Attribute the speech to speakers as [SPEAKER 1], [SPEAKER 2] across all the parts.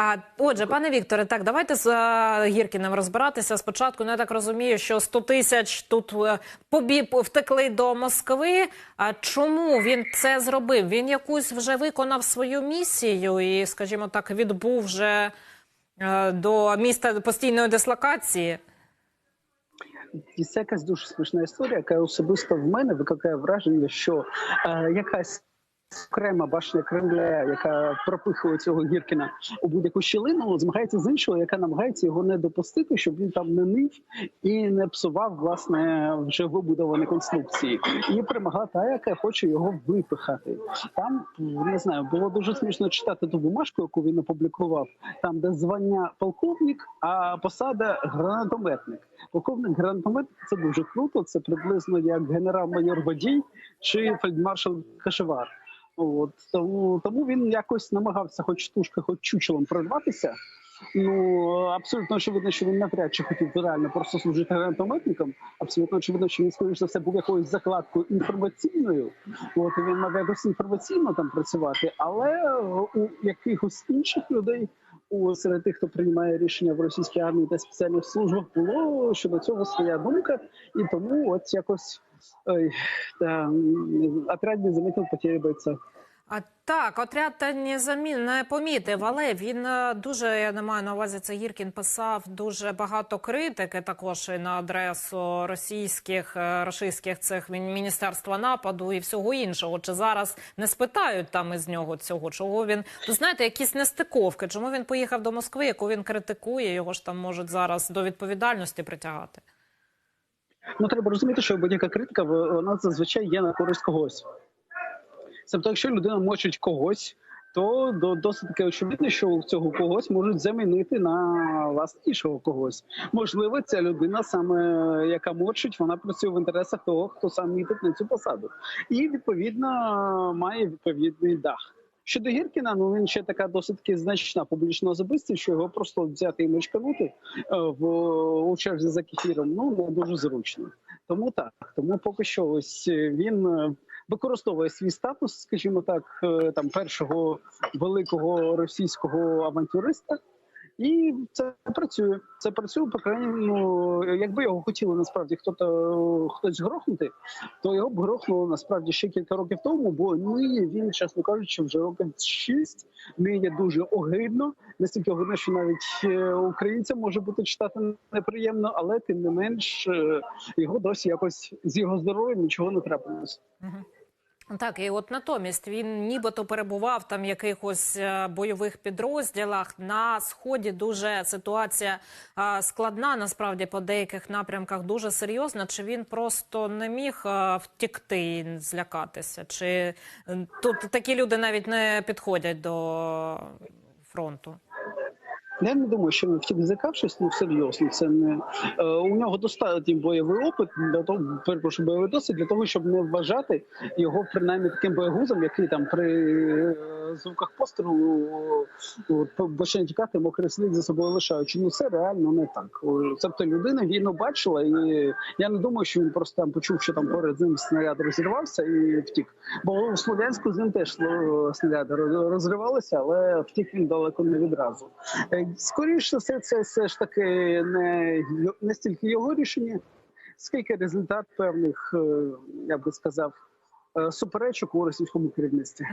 [SPEAKER 1] А отже, пане Вікторе, так давайте з е, Гіркіним розбиратися. Спочатку ну, я так розумію, що 100 тисяч тут е, побі втекли до Москви. А чому він це зробив? Він якусь вже виконав свою місію і, скажімо так, відбув вже е, до міста постійної дислокації.
[SPEAKER 2] І це якась дуже смішна історія, яка особисто в мене викликає враження, що е, якась окрема башня Кремля, яка пропихує цього Гіркіна у будь-яку щілину, змагається з іншого, яка намагається його не допустити, щоб він там не нив і не псував власне вже вибудовані конструкції. І перемогла та, яка хоче його випихати. Там не знаю, було дуже смішно читати ту бумажку, яку він опублікував. Там, де звання полковник, а посада гранатометник. Полковник гранатометник це дуже круто. Це приблизно як генерал-майор Водій чи фельдмаршал Кашевар. От тому, тому він якось намагався, хоч тушка, хоч чучелом прорватися. Ну абсолютно очевидно, що він навряд чи хотів реально просто служити гранатометником. Абсолютно очевидно, що він скоріш за все був якоюсь закладкою інформаційною. От він мав якось інформаційно там працювати, але у якихось інших людей. У серед тих, хто приймає рішення в російській армії та спеціальних службах, було щодо цього своя думка, і тому от якось ой, м, отряд не замітив потери бойця.
[SPEAKER 1] А так, отряд та не помітив, але він е, дуже я не маю на увазі. Це Гіркін писав дуже багато критики, також і на адресу російських е, російських цих міністерства нападу і всього іншого. Чи зараз не спитають там із нього цього? Чого він ви знаєте, якісь нестиковки? Чому він поїхав до Москви, яку він критикує? Його ж там можуть зараз до відповідальності притягати.
[SPEAKER 2] Ну треба розуміти, що будь-яка критика вона зазвичай є на користь когось. Тобто, якщо людина мочить когось, то до- досить таки очевидно, що цього когось можуть замінити на власне іншого когось. Можливо, ця людина, саме яка мочить, вона працює в інтересах того, хто сам мітить на цю посаду, і відповідно має відповідний дах. Щодо Гіркіна, ну він ще така досить значна публічна особистість, що його просто взяти і мочканути е, в у черзі за кефіром, ну не дуже зручно. Тому так, тому поки що ось він е, використовує свій статус, скажімо так, е, там першого великого російського авантюриста. І це працює. Це працює, по крайній ну, якби його хотіли насправді хто-то хтось грохнути, то його б грохнуло насправді ще кілька років тому, бо ниє він, чесно кажучи, вже років шість. Ниє дуже огидно. Настільки огидно, що навіть е, українцям може бути читати неприємно, але тим не менш е, його досі якось з його здоров'ям нічого не трапилось.
[SPEAKER 1] Так, і от натомість він нібито перебував там в якихось е, бойових підрозділах. На сході дуже ситуація е, складна. Насправді по деяких напрямках дуже серйозна. Чи він просто не міг е, втікти і злякатися? Чи тут такі люди навіть не підходять до фронту?
[SPEAKER 2] Я не думаю, що він втік злякавшись, ну серйозно. Це не е, у нього достатній бойовий опит для того, перепрошую, бойовий досвід для того, щоб не вважати його принаймні таким боєгузом, який там при е, звуках пострілу от, почне тікати, мокрий слід за собою лишаючи. Ну це реально не так. О, Тобто людина війну бачила, і я не думаю, що він просто там почув, що там поряд з ним снаряд розірвався і втік. Бо у Слов'янську з ним теж е, снаряди розривалися, але втік він далеко не відразу. Скоріше все, це все ж таки не, не стільки його рішення, скільки результат певних, е, я би сказав, суперечок у російському керівництві.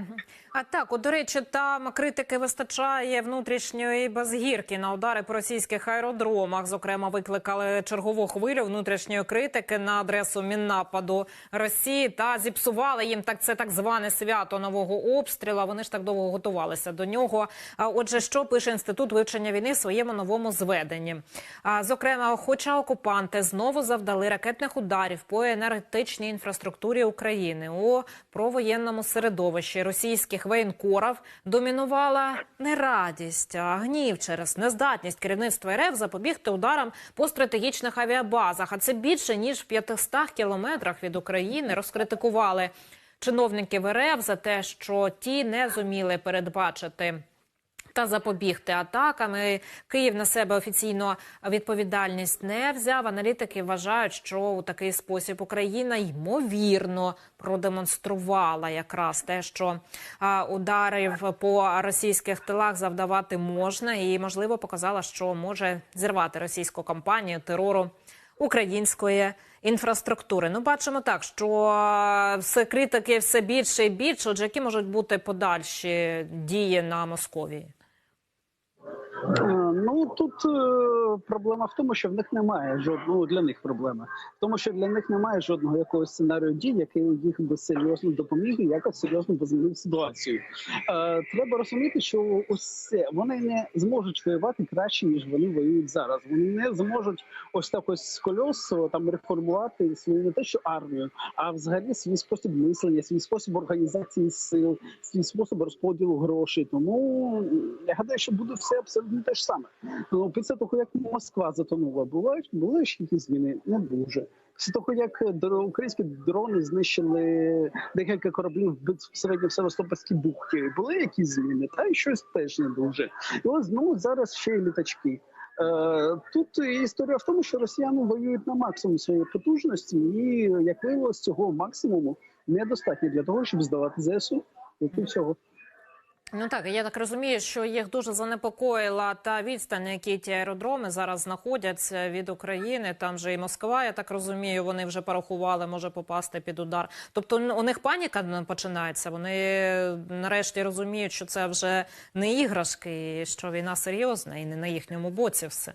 [SPEAKER 1] А так, от, до речі, там критики вистачає внутрішньої безгірки на удари по російських аеродромах. Зокрема, викликали чергову хвилю внутрішньої критики на адресу міннападу Росії та зіпсували їм так це так зване свято нового обстрілу. Вони ж так довго готувалися до нього. А отже, що пише інститут вивчення війни в своєму новому зведенні? А зокрема, хоча окупанти знову завдали ракетних ударів по енергетичній інфраструктурі України у провоєнному середовищі російських воєнкорів домінувала не радість, а гнів через нездатність керівництва РФ запобігти ударам по стратегічних авіабазах. А це більше ніж в 500 кілометрах від України. Розкритикували чиновників РФ за те, що ті не зуміли передбачити та запобігти атакам. І Київ на себе офіційно відповідальність не взяв. Аналітики вважають, що у такий спосіб Україна ймовірно продемонструвала якраз те, що ударів по російських тилах завдавати можна, і можливо показала, що може зірвати російську кампанію терору української інфраструктури. Ну, бачимо так, що все критики все більше і більше. Отже, які можуть бути подальші дії на Московії?
[SPEAKER 2] Е, Ну тут е, проблема в тому, що в них немає жодного для них проблеми, тому що для них немає жодного якогось сценарію дій, який їх би серйозно допоміг і якось серйозно би змінив ситуацію. Е, треба розуміти, що усе вони не зможуть воювати краще ніж вони воюють зараз. Вони не зможуть ось так ось з колес там реформувати свою не те, що армію, а взагалі свій спосіб мислення, свій спосіб організації сил, свій спосіб розподілу грошей. Тому я гадаю, що буде все абсолютно те ж саме. Ну, після того, як Москва затонула, бувають були ж якісь зміни? Не дуже. Після того, як українські дрони знищили декілька кораблів безпосередньо в Севастопольській бухті, були якісь зміни, та й щось теж не дуже. І ось знову зараз ще й літачки. Е, Тут історія в тому, що росіяни воюють на максимум своєї потужності, і як виявилось, цього максимуму недостатньо для того, щоб здавати ЗСУ. І всього.
[SPEAKER 1] Ну так, я так розумію, що їх дуже занепокоїла та відстань, на якій ті аеродроми зараз знаходяться від України. Там же і Москва, я так розумію, вони вже порахували, може попасти під удар. Тобто у них паніка починається. Вони нарешті розуміють, що це вже не іграшки, і що війна серйозна і не на їхньому боці все.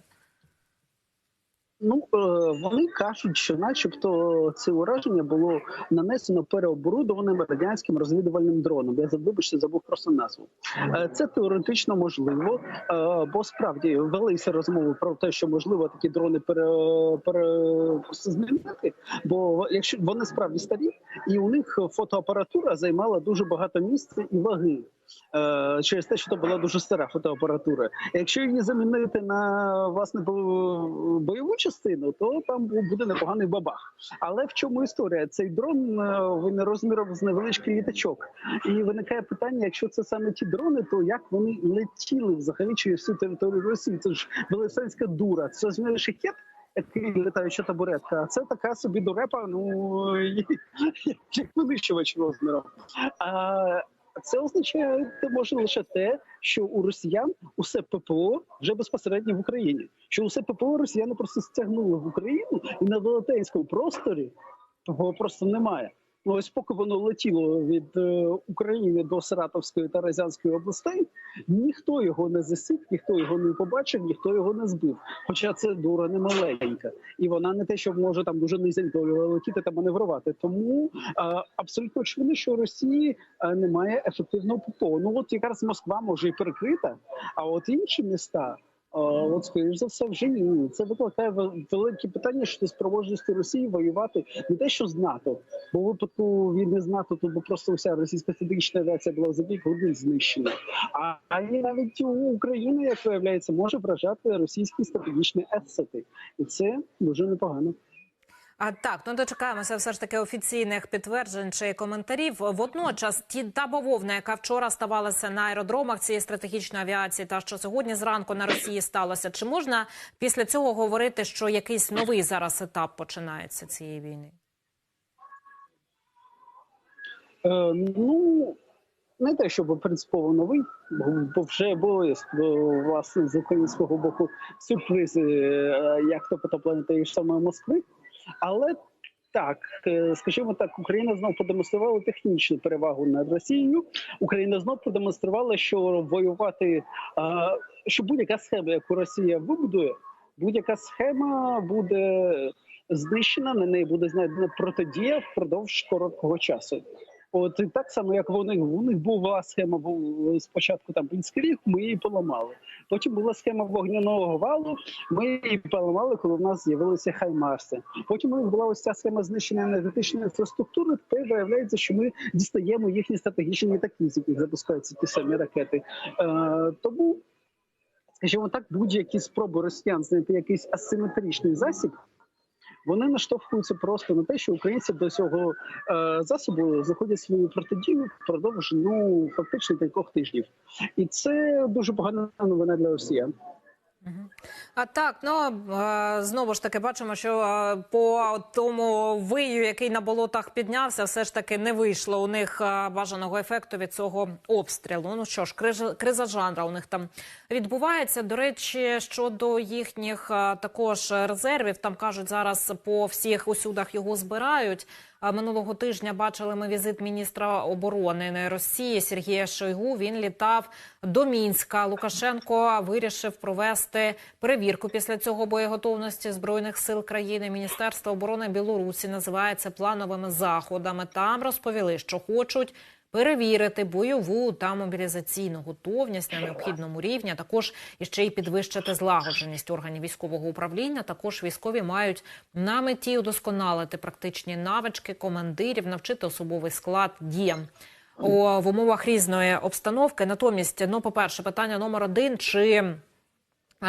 [SPEAKER 2] Ну е, вони кажуть, що, начебто, це ураження було нанесено переоборудованим радянським розвідувальним дроном. Я вибачте, забув просто назву. Е, Це теоретично можливо, е, бо справді велися розмови про те, що можливо такі дрони пере, пере змінити. Бо якщо вони справді старі, і у них фотоапаратура займала дуже багато місця і ваги. Е, Через те, що це була дуже стара фотоапаратура. Якщо її замінити на власне бойову частину, то там буде непоганий бабах. Але в чому історія? Цей дрон е, він розміром з невеличкий літачок, і виникає питання: якщо це саме ті дрони, то як вони летіли взагалі через всю територію Росії? Це ж велесенська дура. Це ж не шахет. Який літаюча табуретка, а це така собі дурепа, ну як винищувач розміром. Це означає може лише те, що у росіян усе ППО вже безпосередньо в Україні. Що усе ППО росіяни просто стягнули в Україну і на велетенському просторі Його просто немає. Ну, ось поки воно летіло від е, України до Саратовської та Рязанської областей, ніхто його не засік, ніхто його не побачив, ніхто його не збив. Хоча це дура не маленька, і вона не те, що може там дуже низенько летіти та маневрувати. Тому е, абсолютно очевидно, що Росії е, немає ефективного ППО. Ну от якраз Москва може і перекрита, а от інші міста. От, скоріш за все, вже ні. Це викликає великі питання щодо спроможності Росії воювати не те, що з НАТО, бо в випадку війни з НАТО тут би просто вся російська стратегічна авіація була за кілька годин знищена. А, і навіть у України, як виявляється, може вражати російські стратегічні есети, і це дуже непогано.
[SPEAKER 1] А так, ну дочекаємося все ж таки офіційних підтверджень чи коментарів. Водночас, ті та бавовна, яка вчора ставалася на аеродромах цієї стратегічної авіації, та що сьогодні зранку на Росії сталося, чи можна після цього говорити, що якийсь новий зараз етап починається цієї війни?
[SPEAKER 2] Е, ну не те, щоб принципово новий, бо, вже були е, власне з українського боку сюрпризи, е, як то потоплення тієї ж самої Москви. Але так, е, скажімо так, Україна знов продемонструвала технічну перевагу над Росією. Україна знов продемонструвала, що воювати, що будь-яка схема, яку Росія вибудує, будь-яка схема буде знищена, на неї буде знайдена протидія впродовж короткого часу. От і так само, як вони у них була схема був спочатку там Бліцкріг, ми її поламали. Потім була схема вогняного валу. Ми її поламали, коли в нас з'явилися хаймарси. Потім у них була ось ця схема знищення енергетичної інфраструктури. Тепер виявляється, що ми дістаємо їхні стратегічні літаки, з яких запускаються ті самі ракети. Е, тому, скажімо так, будь-які спроби росіян знайти якийсь асиметричний засіб вони наштовхуються просто на те, що українці до цього е, засобу знаходять свою протидію впродовж ну фактично кількох тижнів, і це дуже погана новина для росіян.
[SPEAKER 1] А так, ну знову ж таки бачимо, що по тому вию, який на болотах піднявся, все ж таки не вийшло у них бажаного ефекту від цього обстрілу. Ну що ж, криза, криза жанра у них там відбувається. До речі, щодо їхніх також резервів, там кажуть, зараз по всіх усюдах його збирають. Минулого тижня бачили ми візит міністра оборони Росії Сергія Шойгу. Він літав до Мінська. Лукашенко вирішив провести перевірку після цього боєготовності збройних сил країни. Міністерство оборони Білорусі називається плановими заходами. Там розповіли, що хочуть. Перевірити бойову та мобілізаційну готовність на необхідному рівні, а також іще й підвищити злагодженість органів військового управління. Також військові мають на меті удосконалити практичні навички командирів, навчити особовий склад діям у в умовах різної обстановки. Натомість, ну, по перше, питання номер один: чи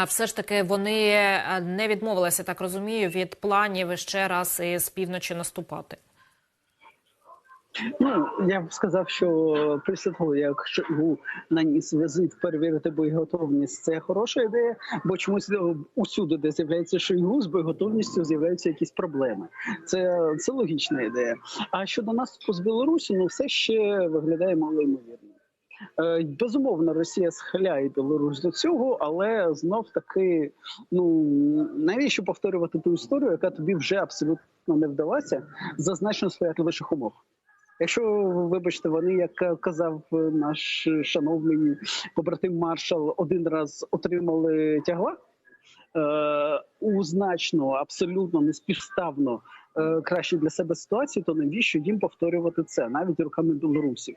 [SPEAKER 1] все ж таки вони не відмовилися, так розумію, від планів ще раз із півночі наступати.
[SPEAKER 2] Ну я б сказав, що після того, як Шойгу наніс візит перевірити боєготовність, це хороша ідея, бо чомусь е, усюди, де з'являється Шойгу, з боєготовністю з'являються якісь проблеми. Це, це логічна ідея. А щодо наступу з Білорусі, ну все ще виглядає малоймовірно. Е, Безумовно, Росія схиляє Білорусь до цього, але знов таки, ну навіщо повторювати ту історію, яка тобі вже абсолютно не вдалася за значно сприятливіших умов. Якщо вибачте, вони, як казав наш шановний побратим маршал, один раз отримали тягла е, у значно абсолютно неспівставно краще для себе ситуації, то навіщо їм повторювати це навіть руками білорусів?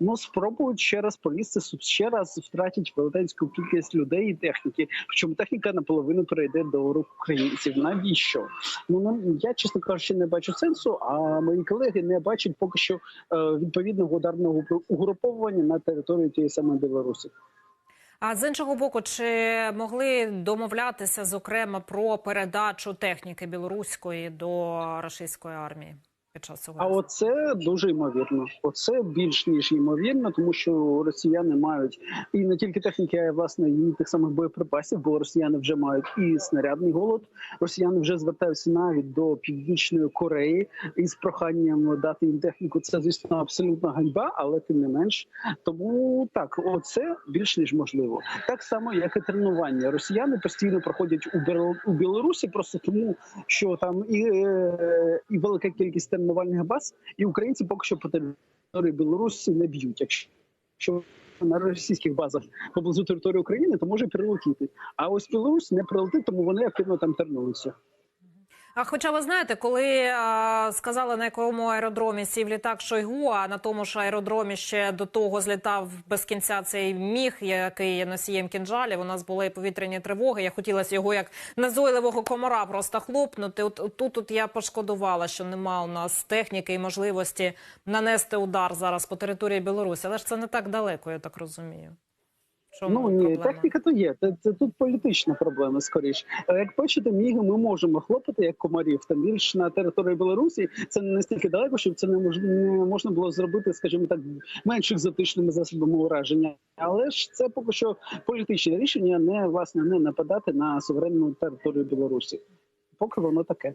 [SPEAKER 2] Ну спробують ще раз полізти, ще раз втратять велетенську кількість людей і техніки. Причому техніка наполовину перейде до рук українців. Навіщо? Ну я чесно кажучи, не бачу сенсу. А мої колеги не бачать поки що е, відповідного ударного угруповування на території тієї самої Білорусі.
[SPEAKER 1] А з іншого боку, чи могли домовлятися зокрема про передачу техніки білоруської до російської армії під час цього?
[SPEAKER 2] А оце дуже ймовірно. Оце більш ніж ймовірно, тому що росіяни мають і не тільки техніки, а й власне і тих самих боєприпасів, бо росіяни вже мають і снарядний голод. Росіяни вже звертаються навіть до північної Кореї із проханням дати їм техніку. Це звісно абсолютна ганьба, але тим не менш. Тому так, оце більш ніж можливо. Так само, як і тренування. Росіяни постійно проходять у Білорусі, просто тому, що там і, е, і велика кількість тренувальних баз, і українці поки що по території Білорусі не б'ють. Якщо на російських базах поблизу території України, то може прилетіти. А ось Білорусь не прилетить, тому вони активно там тренуються.
[SPEAKER 1] А хоча ви знаєте, коли а, сказали на якому аеродромі сів літак Шойгу, а на тому ж аеродромі ще до того злітав без кінця цей міг, який є носієм кінжалів. У нас були повітряні тривоги. Я хотілося його як назойливого комара просто хлопнути. От тут от я пошкодувала, що нема у нас техніки і можливості нанести удар зараз по території Білорусі. Але ж це не так далеко, я так розумію. Чому
[SPEAKER 2] Ну ні,
[SPEAKER 1] проблема?
[SPEAKER 2] техніка то є. Це, це тут політична проблема скоріш. А Як бачите, міги ми можемо хлопати як комарів. Там більш на території Білорусі це не настільки далеко, щоб це не мож, не можна було зробити, скажімо так, менш екзотичними засобами ураження. Але ж це поки що політичне рішення, не власне не нападати на суверенну територію Білорусі. Поки воно таке.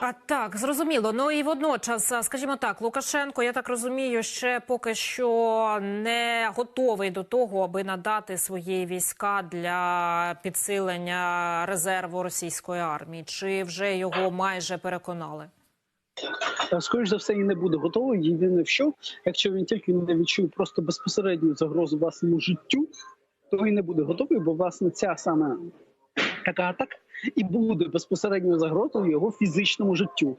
[SPEAKER 1] А так, зрозуміло. Ну і водночас, скажімо так, Лукашенко, я так розумію, ще поки що не готовий до того, аби надати свої війська для підсилення резерву російської армії. Чи вже його майже переконали?
[SPEAKER 2] Скоріш за все, і не буде готовий. Єдине, що якщо він тільки не відчує просто безпосередню загрозу власному життю, то і не буде готовий, бо власне ця саме така атака і буде безпосередньою загрозою його фізичному життю.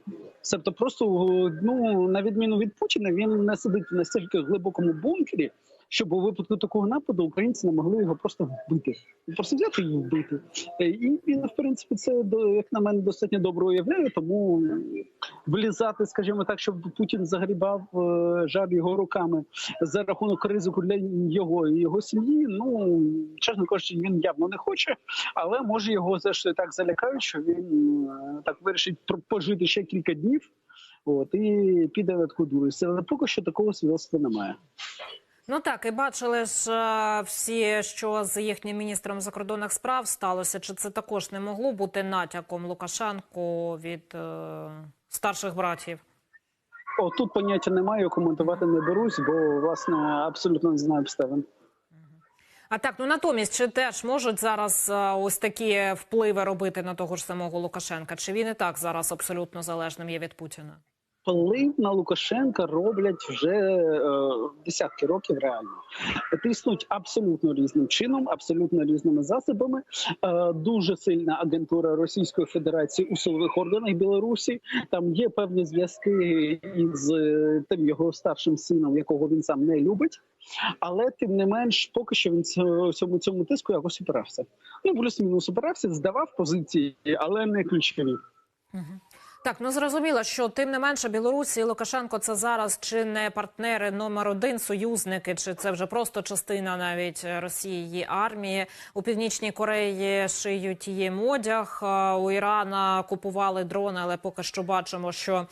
[SPEAKER 2] Тобто, просто ну на відміну від Путіна, він не сидить в настільки глибокому бункері, щоб у випадку такого нападу українці не могли його просто вбити. Просто взяти і вбити. Е, І він, в принципі, це як на мене достатньо добре уявляє, тому влізати, скажімо так, щоб Путін загрібав е, жаб його руками за рахунок ризику для його і його сім'ї. Ну чесно кажучи, він явно не хоче, але може його зрештою так залякають, що він е, так вирішить пожити ще кілька днів. От і піде на таку. Але поки що такого свідоцтва немає.
[SPEAKER 1] Ну так, і бачили ж е, всі, що з їхнім міністром закордонних справ сталося. Чи це також не могло бути натяком Лукашенку від е, старших братів?
[SPEAKER 2] О, тут поняття немає, коментувати не берусь, бо власне абсолютно не знаю обставин.
[SPEAKER 1] А так, ну натомість, чи теж можуть зараз е, ось такі впливи робити на того ж самого Лукашенка? Чи він і так зараз абсолютно залежним є від Путіна?
[SPEAKER 2] Вплив на Лукашенка роблять вже е, десятки років реально. Тиснуть абсолютно різним чином, абсолютно різними засобами. Е, дуже сильна агентура Російської Федерації у силових органах Білорусі. Там є певні зв'язки із е, тим його старшим сином, якого він сам не любить. Але тим не менш, поки що він цьому цьому, тиску якось опирався. Ну плюс-мінус опирався, здавав позиції, але не ключові.
[SPEAKER 1] Так, ну зрозуміло, що тим не менше Білорусі і Лукашенко це зараз чи не партнери номер один, союзники, чи це вже просто частина навіть Росії армії у північній Кореї шиють їм одяг. У Ірана купували дрони, але поки що бачимо, що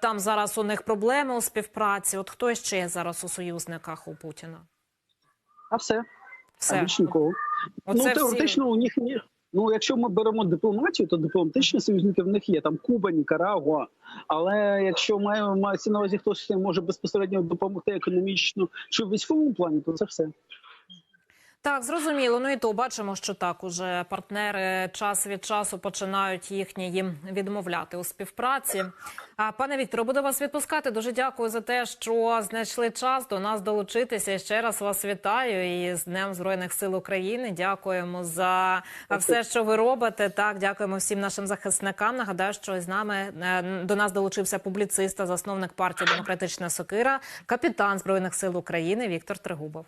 [SPEAKER 1] там зараз у них проблеми у співпраці. От хто ще є зараз у союзниках у Путіна?
[SPEAKER 2] А все.
[SPEAKER 1] Все
[SPEAKER 2] А більш нікого.
[SPEAKER 1] Оце
[SPEAKER 2] ну
[SPEAKER 1] всі-
[SPEAKER 2] у них ні. Ну, якщо ми беремо дипломатію, то дипломатичні союзники в них є там Куба, Нікарагуа. Але якщо маємо мається на увазі хтось може безпосередньо допомогти економічно чи в військовому плані, то це все.
[SPEAKER 1] Так, зрозуміло. Ну і то бачимо, що так уже партнери час від часу починають їхні їм відмовляти у співпраці. А пане Вікторе, буду вас відпускати. Дуже дякую за те, що знайшли час до нас долучитися. І ще раз вас вітаю і з Днем Збройних сил України. Дякуємо за все, що ви робите. Так, дякуємо всім нашим захисникам. Нагадаю, що з нами е, до нас долучився публіцист та засновник партії Демократична Сокира, капітан Збройних сил України Віктор Трегубов.